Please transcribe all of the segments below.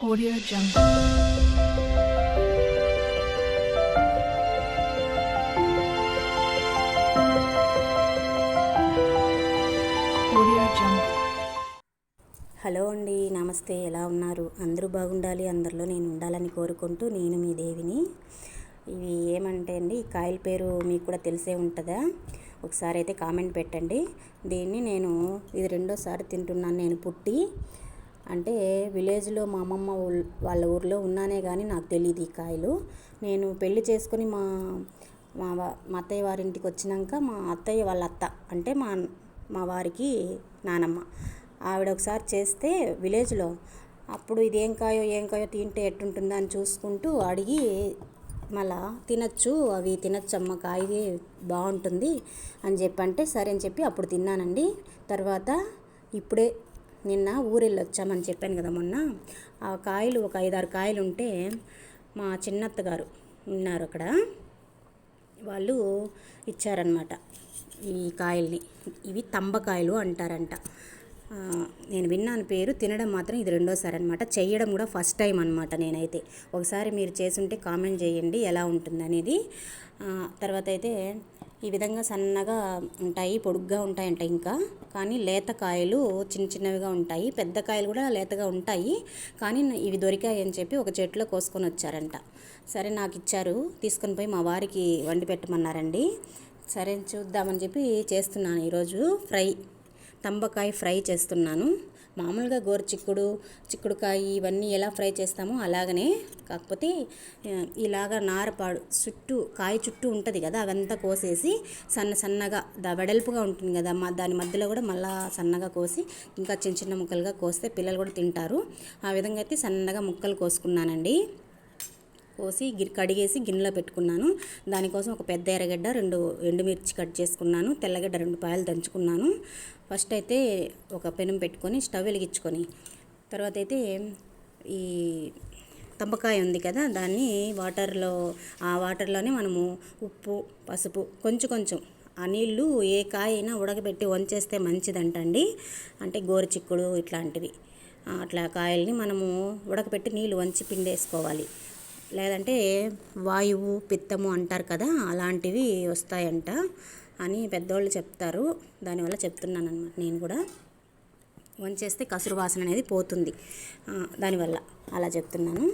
Audio Jungle. Audio Jungle. Hello అండి నమస్తే. ఎలా ఉన్నారు? అందరూ బాగుండాలి. అందరిలో నేను ఉండాలని కోరుకుంటూ నేను మీ దేవిని. ఇవి ఏమంటే అండి ఈ కాయల పేరు మీకు కూడా తెలిసే ఉంటుందా? ఒకసారి అయితే కామెంట్ పెట్టండి. దీన్ని నేను ఇది రెండోసారి తింటున్నాను. నేను పుట్టి అంటే విలేజ్లో మా అమ్మమ్మ వాళ్ళ ఊర్లో ఉన్నానే కానీ నాకు తెలియదు ఈ కాయలు. నేను పెళ్ళి చేసుకొని మా మా మా అత్తయ్య వారి ఇంటికి వచ్చినాక మా అత్తయ్య వాళ్ళ అత్త అంటే మా మా వారికి నానమ్మ. ఆవిడ ఒకసారి చేస్తే విలేజ్లో అప్పుడు ఇది ఏం కాయో ఏం కాయో తింటే ఎట్టుంటుందో అని చూసుకుంటూ అడిగి మళ్ళా తినచ్చు అవి తినచ్చమ్మ కాయ బాగుంటుంది అని చెప్పి అంటే సరే అని చెప్పి అప్పుడు తిన్నానండి. తర్వాత ఇప్పుడే నిన్న ఊరెళ్ళి వచ్చామని చెప్పాను కదా మొన్న. ఆ కాయలు ఒక ఐదారు కాయలు ఉంటే మా చిన్నత్త గారు ఉన్నారు అక్కడ. వాళ్ళు ఇచ్చారనమాట ఈ కాయల్ని. ఇవి తంబకాయలు అంటారంట. నేను విన్నాను పేరు తినడం మాత్రం ఇది రెండోసారి అనమాట చేయడం కూడా ఫస్ట్ టైం అనమాట నేనైతే. ఒకసారి మీరు చేసుంటే కామెంట్ చేయండి ఎలా ఉంటుంది అనేది తర్వాత అయితే ఈ విధంగా సన్నగా ఉంటాయి పొడుగ్గా ఉంటాయంట ఇంకా. కానీ లేత కాయలు చిన్న చిన్నవిగా ఉంటాయి. పెద్ద కాయలు కూడా లేతగా ఉంటాయి. కానీ ఇవి దొరికాయి అని చెప్పి ఒక చెట్లో కోసుకొని వచ్చారంట. సరే నాకు ఇచ్చారు. తీసుకొని పోయి మా వారికి వండి పెట్టమన్నారండి. సరే చూద్దామని చెప్పి చేస్తున్నాను ఈరోజు ఫ్రై తంబకాయ ఫ్రై చేస్తున్నాను. మామూలుగా గోరు చిక్కుడు చిక్కుడుకాయ ఇవన్నీ ఎలా ఫ్రై చేస్తామో అలాగనే కాకపోతే ఇలాగా నారపాడు చుట్టూ కాయ చుట్టూ ఉంటుంది కదా అవంతా కోసేసి సన్న సన్నగా ద వెడల్పుగా ఉంటుంది కదా మా దాని మధ్యలో కూడా మళ్ళా సన్నగా కోసి ఇంకా చిన్న చిన్న ముక్కలుగా కోస్తే పిల్లలు కూడా తింటారు. ఆ విధంగా అయితే సన్నగా ముక్కలు కోసుకున్నానండి. కోసి గి కడిగేసి గిన్నెలో పెట్టుకున్నాను. దానికోసం ఒక పెద్ద ఎర్రగడ్డ రెండు ఎండుమిర్చి కట్ చేసుకున్నాను. తెల్లగడ్డ రెండు పాయలు దంచుకున్నాను. ఫస్ట్ అయితే ఒక పెనం పెట్టుకొని స్టవ్ వెలిగించుకొని తర్వాత అయితే ఈ తంపకాయ ఉంది కదా దాన్ని వాటర్లో ఆ వాటర్లోనే మనము ఉప్పు పసుపు కొంచెం కొంచెం ఆ నీళ్ళు ఏ కాయ అయినా ఉడకబెట్టి వంచేస్తే మంచిదంటండి. అంటే గోరుచిక్కుడు ఇట్లాంటివి. అట్లా కాయల్ని మనము ఉడకబెట్టి నీళ్ళు వంచి పిండేసుకోవాలి. లేదంటే వాయువు పిత్తము అంటారు కదా అలాంటివి వస్తాయంట అని పెద్దోళ్ళు చెప్తారు. దానివల్ల చెప్తున్నాను అనమాట నేను కూడా. వంచేస్తే కసురు వాసన అనేది పోతుంది. దానివల్ల అలా చెప్తున్నాను.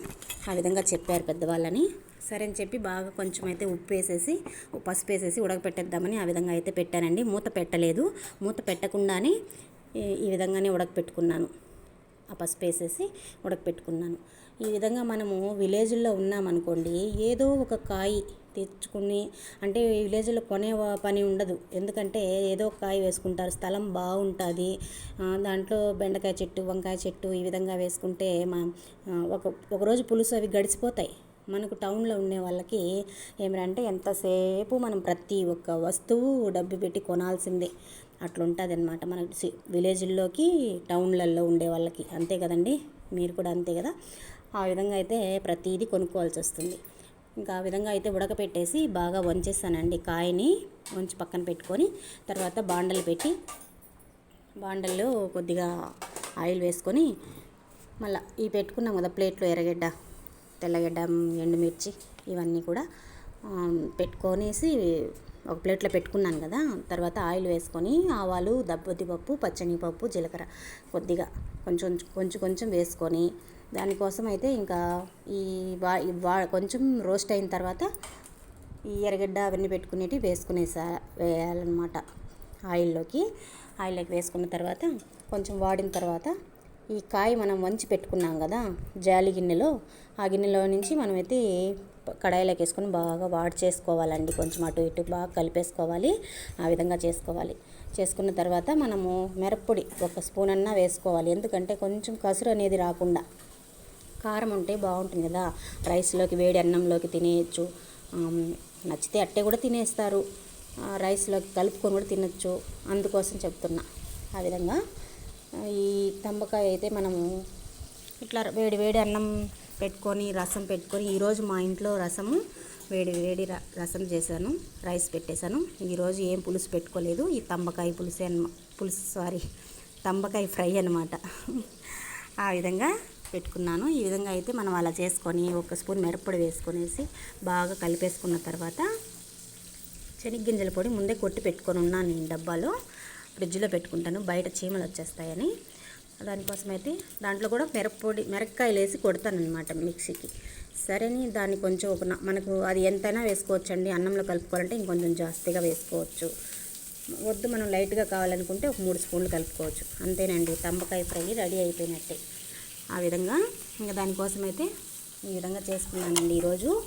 ఆ విధంగా చెప్పారు పెద్దవాళ్ళని. సరే అని చెప్పి బాగా కొంచెం అయితే ఉప్పు వేసేసి పసుపు వేసేసి ఉడకపెట్టేద్దామని ఆ విధంగా అయితే పెట్టానండి. మూత పెట్టలేదు. మూత పెట్టకుండానే ఈ విధంగానే ఉడకపెట్టుకున్నాను. ఆ పసుపు వేసేసి ఉడకపెట్టుకున్నాను. ఈ విధంగా మనము విలేజ్లో ఉన్నామనుకోండి ఏదో ఒక కాయ తెచ్చుకుని అంటే విలేజ్లో కొనే పని ఉండదు. ఎందుకంటే ఏదో ఒక కాయ వేసుకుంటారు స్థలం బాగుంటుంది. దాంట్లో బెండకాయ చెట్టు వంకాయ చెట్టు ఈ విధంగా వేసుకుంటే మా ఒక ఒకరోజు పులుసు అవి గడిచిపోతాయి. మనకు టౌన్లో ఉండే వాళ్ళకి ఏమిటంటే ఎంతసేపు మనం ప్రతి ఒక్క వస్తువు డబ్బు పెట్టి కొనాల్సిందే. అట్లుంటుంది అనమాట మన సి- విలేజ్ల్లోకి టౌన్లలో ఉండే వాళ్ళకి. అంతే కదండి? మీరు కూడా అంతే కదా? ఆ విధంగా అయితే ప్రతిదీ కొనుక్కోవాల్సి వస్తుంది. ఇంకా ఆ విధంగా అయితే ఉడకపెట్టేసి బాగా వంచేస్తానండి కాయని వంచి పక్కన పెట్టుకొని తర్వాత బాండలు పెట్టి బాండల్లో కొద్దిగా ఆయిల్ వేసుకొని మళ్ళీ ఈ పెట్టుకున్నాం కదా ప్లేట్లో ఎర్రగడ్డ తెల్లగడ్డ ఎండుమిర్చి ఇవన్నీ కూడా పెట్టుకొనేసి ఒక ప్లేట్లో పెట్టుకున్నాను కదా తర్వాత ఆయిల్ వేసుకొని ఆవాలు దబ్బద్దిపప్పు పచ్చని పప్పు జీలకర్ర కొద్దిగా కొంచెం కొంచెం కొంచెం వేసుకొని దానికోసం అయితే ఇంకా ఈ వా వా కొంచెం రోస్ట్ అయిన తర్వాత ఈ ఎర్రగడ్డ అవన్నీ పెట్టుకునేవి వేసుకునేసా వేయాలన్నమాట ఆయిల్లోకి. ఆయిల్లోకి వేసుకున్న తర్వాత కొంచెం వాడిన తర్వాత ఈ కాయ మనం వంచి పెట్టుకున్నాం కదా జాలి గిన్నెలో ఆ గిన్నెలో నుంచి మనమైతే కడాయిలోకి వేసుకొని బాగా వాడి చేసుకోవాలండి. కొంచెం అటు ఇటు బాగా కలిపేసుకోవాలి ఆ విధంగా చేసుకోవాలి. చేసుకున్న తర్వాత మనము మిరప్పొడి ఒక స్పూన్ అన్నా వేసుకోవాలి. ఎందుకంటే కొంచెం కసురు అనేది రాకుండా కారం ఉంటే బాగుంటుంది కదా. రైస్లోకి వేడి అన్నంలోకి తినేయచ్చు. నచ్చితే అట్టే కూడా తినేస్తారు. రైస్లోకి కలుపుకొని కూడా తినచ్చు. అందుకోసం చెప్తున్నా. ఆ విధంగా ఈ తంబకాయ అయితే మనము ఇట్లా వేడి వేడి అన్నం పెట్టుకొని రసం పెట్టుకొని ఈరోజు మా ఇంట్లో రసము వేడి వేడి రసం చేశాను రైస్ పెట్టేశాను. ఈరోజు ఏం పులుసు పెట్టుకోలేదు. ఈ తంబకాయ పులుసే అన్న పులుసు సారీ తంబకాయ ఫ్రై అనమాట ఆ విధంగా పెట్టుకున్నాను. ఈ విధంగా అయితే మనం అలా చేసుకొని ఒక స్పూన్ మిరప్పొడి వేసుకొనేసి బాగా కలిపేసుకున్న తర్వాత శనగ్గింజల పొడి ముందే కొట్టి పెట్టుకొని ఉన్నాను నేను డబ్బాలో. ఫ్రిడ్జ్లో పెట్టుకుంటాను. బయట చీమలు వచ్చేస్తాయని. దానికోసం అయితే దాంట్లో కూడా మిరప్పొడి మిరక్కాయలు వేసి కొడతానమాట మిక్సీకి. సరేని దాన్ని కొంచెం ఒక మనకు అది ఎంతైనా వేసుకోవచ్చండి. అన్నంలో కలుపుకోవాలంటే ఇంకొంచెం జాస్తిగా వేసుకోవచ్చు. వద్దు మనం లైట్గా కావాలనుకుంటే ఒక మూడు స్పూన్లు కలుపుకోవచ్చు. అంతేనండి. తంబకాయ ఫ్రై రెడీ అయిపోయినట్టే. ఆ విధంగా. ఇంకా దానికోసం అయితే ఈ విధంగా చేసుకున్నానండి ఈరోజు.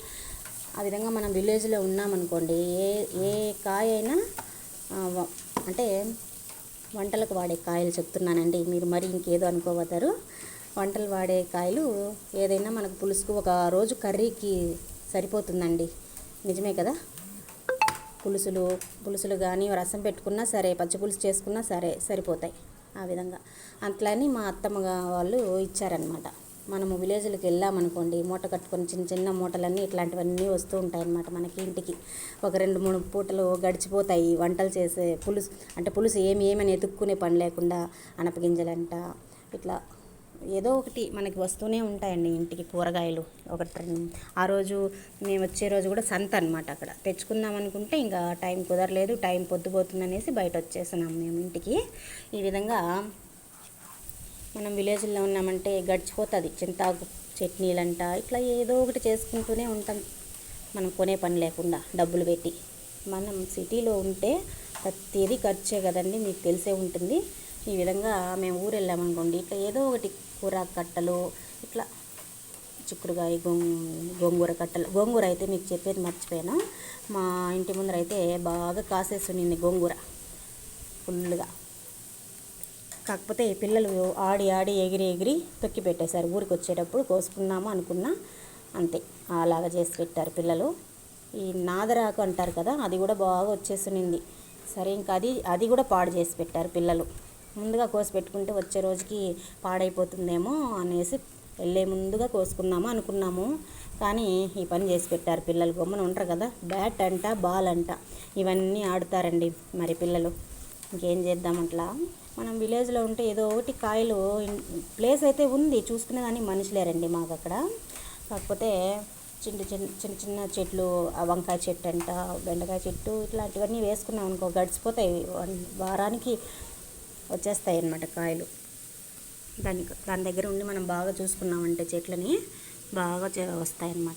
ఆ విధంగా మనం విలేజ్లో ఉన్నామనుకోండి ఏ ఏ కాయ అయినా అంటే వంటలకు వాడే కాయలు చెప్తున్నానండి. మీరు మరి ఇంకేదో అనుకోబోతారు. వంటలు వాడే కాయలు ఏదైనా మనకు పులుసుకు ఒక రోజు కర్రీకి సరిపోతుందండి. నిజమే కదా? పులుసులు పులుసులు కానీ రసం పెట్టుకున్నా సరే పచ్చి పులుసు చేసుకున్నా సరే సరిపోతాయి. ఆ విధంగా. అట్లని మా అత్తమ్మ వాళ్ళు ఇచ్చారనమాట మనము విలేజ్లకు వెళ్ళామనుకోండి మూట కట్టుకొని చిన్న చిన్న మూటలన్నీ ఇట్లాంటివన్నీ వస్తూ ఉంటాయి అన్నమాట మనకి ఇంటికి. ఒక రెండు మూడు పూటలు గడిచిపోతాయి వంటలు చేసే పులుసు అంటే పులుసు ఏమి ఏమని ఎతుక్కునే పని లేకుండా అనపగింజలంట ఇట్లా ఏదో ఒకటి మనకి వస్తూనే ఉంటాయండి ఇంటికి కూరగాయలు. ఒకటి ఆ రోజు మేము వచ్చే రోజు కూడా సంత అనమాట అక్కడ. తెచ్చుకుందాం అనుకుంటే ఇంకా టైం కుదరలేదు టైం పొద్దుపోతుంది అనేసి బయట వచ్చేసినాం మేము ఇంటికి. ఈ విధంగా మనం విలేజ్లో ఉన్నామంటే గడిచిపోతుంది. చింతాకు చట్నీలంట ఇట్లా ఏదో ఒకటి చేసుకుంటూనే ఉంటాం. మనం కొనే పని లేకుండా డబ్బులు పెట్టి. మనం సిటీలో ఉంటే ప్రతిదీ ఖర్చే కదండి మీకు తెలిసే ఉంటుంది. ఈ విధంగా మేము ఊరు వెళ్ళామనుకోండి ఇట్లా ఏదో ఒకటి కూర కట్టలు ఇట్లా చిక్కుడుకాయ గోంగూర కట్టలు. గోంగూర అయితే మీకు చెప్పేది మర్చిపోయాను. మా ఇంటి ముందర అయితే బాగా కాసేస్తుంది గోంగూర ఫుల్గా కాకపోతే ఈ పిల్లలు ఆడి ఆడి ఎగిరి ఎగిరి తొక్కి పెట్టేశారు. ఊరికి వచ్చేటప్పుడు కోసుకున్నాము అనుకున్నా అంతే. అలాగా చేసి పెట్టారు పిల్లలు. ఈ నాదరాకు అంటారు కదా అది కూడా బాగా వచ్చేసింది సరే ఇంకా అది అది కూడా పాడు చేసి పెట్టారు పిల్లలు. ముందుగా కోసి పెట్టుకుంటే వచ్చే రోజుకి పాడైపోతుందేమో అనేసి వెళ్ళే ముందుగా కోసుకున్నాము అనుకున్నాము. కానీ ఈ పని చేసి పెట్టారు పిల్లలు. గమ్మున ఉంటారు కదా. బ్యాట్ అంట బాల్ అంట. ఇవన్నీ ఆడుతారండి మరి పిల్లలు. ఇంకేం చేద్దాం అట్లా? మనం విలేజ్లో ఉంటే ఏదో ఒకటి కాయలు ప్లేస్ అయితే ఉంది. చూసుకునే కానీ మనిషి లేరండి మాకు అక్కడ. కాకపోతే చిన్న చిన్న చిన్న చిన్న చెట్లు వంకాయ చెట్టు అంట బెండకాయ చెట్టు ఇట్లాంటివన్నీ వేసుకున్నాం అనుకో గడిచిపోతాయి. వన్- వారానికి వచ్చేస్తాయి అన్నమాట కాయలు. దాని దాని దగ్గర ఉండి మనం బాగా చూసుకున్నామంటే చెట్లని బాగా చే- వస్తాయన్నమాట.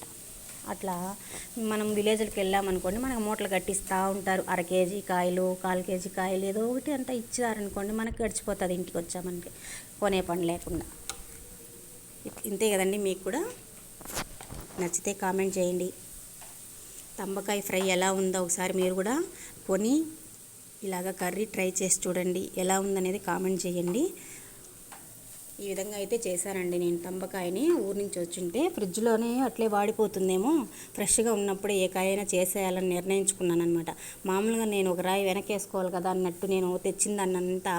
అట్లా మనం విలేజ్కి వెళ్ళామనుకోండి మనకు మూటలు కట్టిస్తూ ఉంటారు. అర కేజీ కాయలు కాల్ కేజీ కాయలు ఏదో ఒకటి అంతా ఇచ్చారనుకోండి మనకు గడిచిపోతుంది ఇంటికి వచ్చామంటే కొనే పని లేకుండా. ఇంతే కదండి మీకు కూడా? నచ్చితే కామెంట్ చేయండి. తంబకాయ ఫ్రై ఎలా ఉందో ఒకసారి మీరు కూడా కొని ఇలాగ కర్రీ ట్రై చేసి చూడండి ఎలా ఉందనేది కామెంట్ చేయండి. ఈ విధంగా అయితే చేశానండి నేను తంబకాయని ఊరి నుంచి వచ్చింటే ఫ్రిడ్జ్లోనే అట్లే వాడిపోతుందేమో. ఫ్రెష్గా ఉన్నప్పుడు ఏ కాయైనా చేసేయాలని నిర్ణయించుకున్నాను అనమాట మామూలుగా నేను ఒక రాయి వెనకేసుకోవాలి కదా అన్నట్టు నేను తెచ్చిందన్నంతా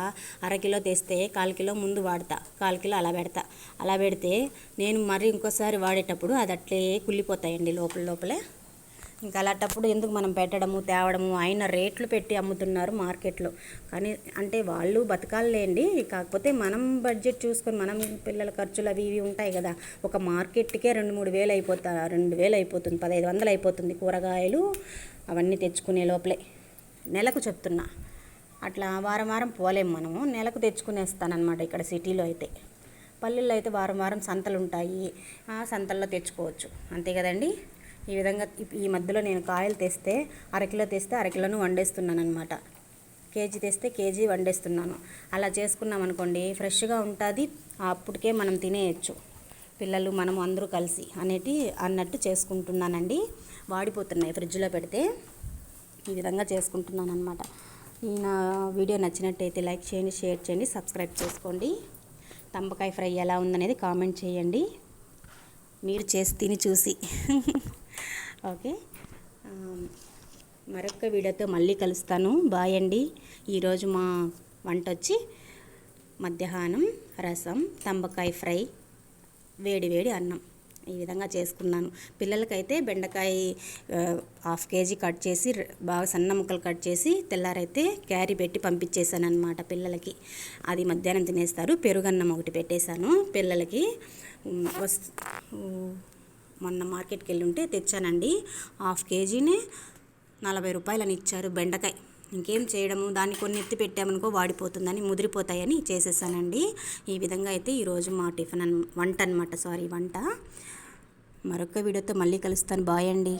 అరకిలో తెస్తే కాలు కిలో ముందు వాడతా కాల్ కిలో అలా పెడతా. అలా పెడితే నేను మరీ ఇంకోసారి వాడేటప్పుడు అది అట్లే కుళ్ళిపోతాయండి లోపల లోపలే. ఇంకా అలాంటప్పుడు ఎందుకు మనం పెట్టడము తేవడము ఆయన రేట్లు పెట్టి అమ్ముతున్నారు మార్కెట్లో. కానీ అంటే వాళ్ళు బతకాలేండి కాకపోతే మనం బడ్జెట్ చూసుకొని మనం పిల్లల ఖర్చులు అవి ఇవి ఉంటాయి కదా. ఒక మార్కెట్కే రెండు మూడు వేలు అయిపోతా రెండు వేలు అయిపోతుంది పదహైదు వందలు అయిపోతుంది కూరగాయలు అవన్నీ తెచ్చుకునే లోపలే. నెలకు చెప్తున్నా. అట్లా వారం వారం పోలేం మనము. నెలకు తెచ్చుకునేస్తానమాట ఇక్కడ సిటీలో అయితే. పల్లెల్లో అయితే వారం వారం సంతలు ఉంటాయి ఆ సంతల్లో తెచ్చుకోవచ్చు. అంతే కదండి? ఈ విధంగా ఈ మధ్యలో నేను కాయలు తెస్తే అరకిలో తెస్తే అరకిలోను వండేస్తున్నాను అనమాట కేజీ తెస్తే కేజీ వండేస్తున్నాను. అలా చేసుకున్నాం అనుకోండి ఫ్రెష్గా ఉంటుంది అప్పటికే మనం తినేయచ్చు. పిల్లలు మనం అందరూ కలిసి అనేటి అన్నట్టు చేసుకుంటున్నానండి. వాడిపోతున్నాయి ఫ్రిడ్జ్లో పెడితే ఈ విధంగా చేసుకుంటున్నాను అనమాట ఈ నా వీడియో నచ్చినట్టయితే లైక్ చేయండి షేర్ చేయండి సబ్స్క్రైబ్ చేసుకోండి. తంబకాయ ఫ్రై ఎలా ఉందనేది కామెంట్ చేయండి. మీరు చేసి తిని చూసి. ఓకే. మరొక వీడియోతో మళ్ళీ కలుస్తాను. బాయ్ అండి. ఈరోజు మా వంట వచ్చి మధ్యాహ్నం రసం తంబకాయ ఫ్రై వేడి వేడి అన్నం. ఈ విధంగా చేసుకున్నాను. పిల్లలకైతే బెండకాయ హాఫ్ కేజీ కట్ చేసి బాగా సన్న ముక్కలు కట్ చేసి తెల్లారైతే క్యారీ పెట్టి పంపించేశాను అనమాట పిల్లలకి. అది మధ్యాహ్నం తినేస్తారు. పెరుగన్నం ఒకటి పెట్టేశాను. పిల్లలకి ఉమ్, మొన్న మార్కెట్కి వెళ్ళి ఉంటే తెచ్చానండి. హాఫ్ కేజీనే నలభై రూపాయలని ఇచ్చారు బెండకాయ. ఇంకేం చేయడము? దాన్ని కొన్ని ఎత్తి పెట్టామనుకో వాడిపోతుందని ముదిరిపోతాయని చేసేసానండి. ఈ విధంగా అయితే ఈరోజు మా టిఫిన్ అన్ వంట అనమాట సారీ వంట. మరొక వీడియోతో మళ్ళీ కలుస్తాను. బాయ్ అండి.